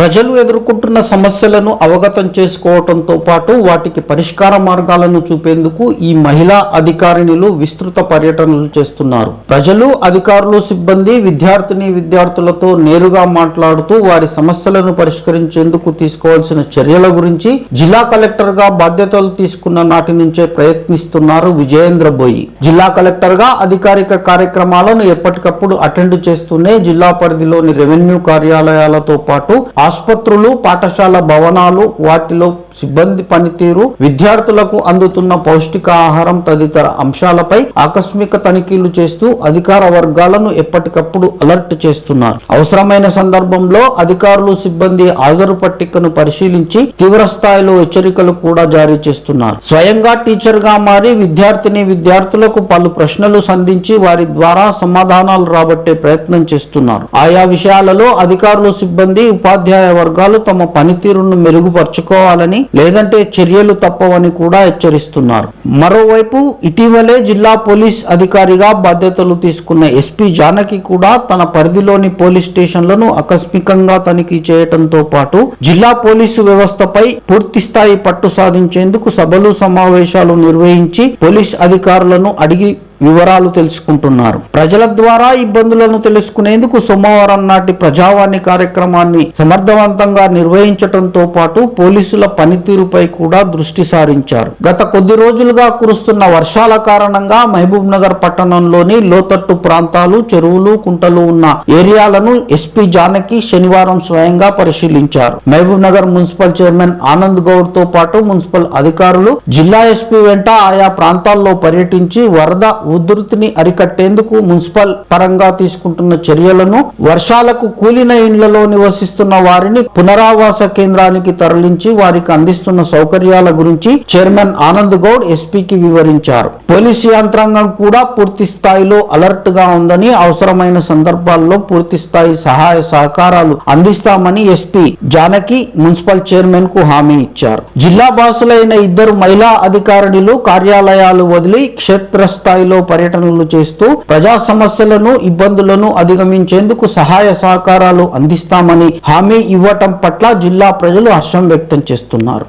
ప్రజలు ఎదుర్కొంటున్న సమస్యలను అవగతం చేసుకోవటంతో పాటు వాటికి పరిష్కార మార్గాలను చూపేందుకు ఈ మహిళా అధికారిణులు విస్తృత పర్యటనలు చేస్తున్నారు. ప్రజలు అధికారులు సిబ్బంది విద్యార్థిని విద్యార్థులతో నేరుగా మాట్లాడుతూ వారి సమస్యలను పరిష్కరించేందుకు తీసుకోవాల్సిన చర్యల గురించి జిల్లా కలెక్టర్గా బాధ్యతలు తీసుకున్న నాటి నుంచే ప్రయత్నిస్తున్నారు విజయేంద్ర బోయి. జిల్లా కలెక్టర్గా అధికారిక కార్యక్రమాలను ఎప్పటికప్పుడు అటెండ్ చేస్తూనే జిల్లా పరిధిలోని రెవెన్యూ కార్యాలయాలతో పాటు ఆసుపత్రులు పాఠశాల భవనాలు వాటిలో సిబ్బంది పనితీరు విద్యార్థులకు అందుతున్న పౌష్టికాహారం తదితర అంశాలపై ఆకస్మిక తనిఖీలు చేస్తూ అధికార వర్గాలను ఎప్పటికప్పుడు అలర్ట్ చేస్తున్నారు. అవసరమైన సందర్భంలో అధికారులు సిబ్బంది హాజరు పట్టికను పరిశీలించి తీవ్ర స్థాయిలో హెచ్చరికలు కూడా జారీ చేస్తున్నారు. స్వయంగా టీచర్గా మారి విద్యార్థిని విద్యార్థులకు పలు ప్రశ్నలు సంధించి వారి ద్వారా సమాధానాలు రాబట్టే ప్రయత్నం చేస్తున్నారు. ఆయా విషయాలలో అధికారులు సిబ్బంది ఉపాధ్యాయ వర్గాలు తమ పనితీరును మెరుగుపరుచుకోవాలని లేదంటే చర్యలు తప్పవని కూడా హెచ్చరిస్తున్నారు. మరోవైపు ఇటీవలే జిల్లా పోలీస్ అధికారిగా బాధ్యతలు తీసుకున్న ఎస్పీ జానకి కూడా తన పరిధిలోని పోలీస్ స్టేషన్లను ఆకస్మికంగా తనిఖీ చేయటంతో పాటు జిల్లా పోలీసు వ్యవస్థపై పూర్తి స్థాయి పట్టు సాధించేందుకు సభలు సమావేశాలు నిర్వహించి పోలీస్ అధికారులను అడిగి వివరాలు తెలుసుకుంటున్నారు. ప్రజల ద్వారా ఇబ్బందులను తెలుసుకునేందుకు సోమవారం నాటి ప్రజావాణి కార్యక్రమాన్ని సమర్థవంతంగా నిర్వహించటంతో పాటు పోలీసుల పనితీరుపై కూడా దృష్టి సారించారు. గత కొద్ది రోజులుగా కురుస్తున్న వర్షాల కారణంగా మహబూబ్ నగర్ పట్టణంలోని లోతట్టు ప్రాంతాలు చెరువులు కుంటలు ఉన్న ఏరియాలను ఎస్పీ జానకి శనివారం స్వయంగా పరిశీలించారు. Mahabubnagar municipal chairman Anand గౌడ్తో పాటు మున్సిపల్ అధికారులు జిల్లా ఎస్పీ వెంట ఆయా ప్రాంతాల్లో పర్యటించి వరద ఉధృతిని అరికట్టేందుకు మున్సిపల్ పరంగా తీసుకుంటున్న చర్యలను వర్షాలకు కూలిన ఇండ్లలో నివసిస్తున్న వారిని పునరావాస కేంద్రానికి తరలించి వారికి అందిస్తున్న సౌకర్యాల గురించి చైర్మన్ ఆనంద్ గౌడ్ ఎస్పీకి వివరించారు. పోలీసు యంత్రాంగం కూడా పూర్తి స్థాయిలో అలర్ట్గా ఉందని అవసరమైన సందర్భాల్లో పూర్తి స్థాయి సహాయ సహకారాలు అందిస్తామని ఎస్పీ జానకి మున్సిపల్ చైర్మన్కు హామీ ఇచ్చారు. జిల్లా బాసులైన ఇద్దరు మహిళా అధికారిణులు కార్యాలయాలు వదిలి క్షేత్రస్థాయిలో పర్యటనలు చేస్తూ ప్రజా సమస్యలను ఇబ్బందులను అధిగమించేందుకు సహాయ సహకారాలు అందిస్తామని హామీ ఇవ్వటం పట్ల జిల్లా ప్రజలు హర్షం వ్యక్తం చేస్తున్నారు.